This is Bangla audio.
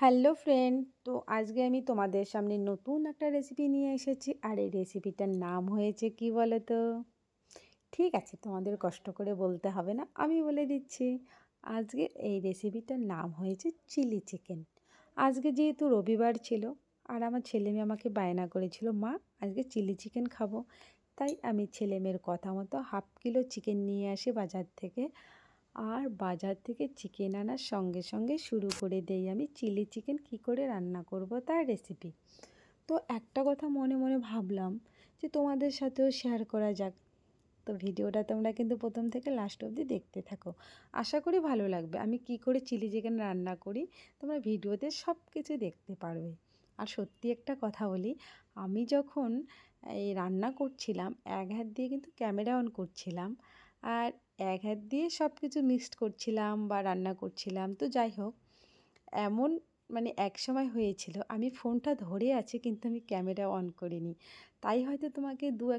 হ্যালো ফ্রেন্ড, তো আজকে আমি তোমাদের সামনে নতুন একটা রেসিপি নিয়ে এসেছি। আর এই রেসিপিটার নাম হয়েছে কি বলো তো ঠিক আছে, তোমাদের কষ্ট করে বলতে হবে না, আমি বলে দিচ্ছি। আজকে এই রেসিপিটার নাম হয়েছে চিলি চিকেন আজকে যেহেতু রবিবার ছিল, আর আমার ছেলে মেয়ে আমাকে বায়না করেছিল, মা, আজকে চিলি চিকেন খাব। তাই আমি ছেলে মেয়ের কথা মতো হাফ কিলো চিকেন নিয়ে আসি বাজার থেকে। আর বাজার থেকে চিকেন আনার সঙ্গে সঙ্গে শুরু করে দেই আমি। চিলি চিকেন কী করে রান্না করব তার রেসিপি তো একটা কথা মনে মনে ভাবলাম যে তোমাদের সাথেও শেয়ার করা যাক। তো ভিডিওটা তোমরা কিন্তু প্রথম থেকে লাস্ট অবধি দেখতে থাকো। আশা করি ভালো লাগবে। আমি কি করে চিলি চিকেন রান্না করি তোমরা ভিডিওতে সব কিছু দেখতে পারবে। আর সত্যি একটা কথা বলি, আমি যখন এই রান্না করছিলাম, এক হাত দিয়ে কিন্তু ক্যামেরা অন করছিলাম আর এক হাত দিয়ে সব কিছু মিক্সড করছিলাম বা রান্না করছিলাম। তো যাই হোক, এমন মানে এক সময় হয়েছিল, আমি ফোনটা ধরে আছি কিন্তু আমি ক্যামেরা অন করিনি। তাই হয়তো তোমাকে দু এক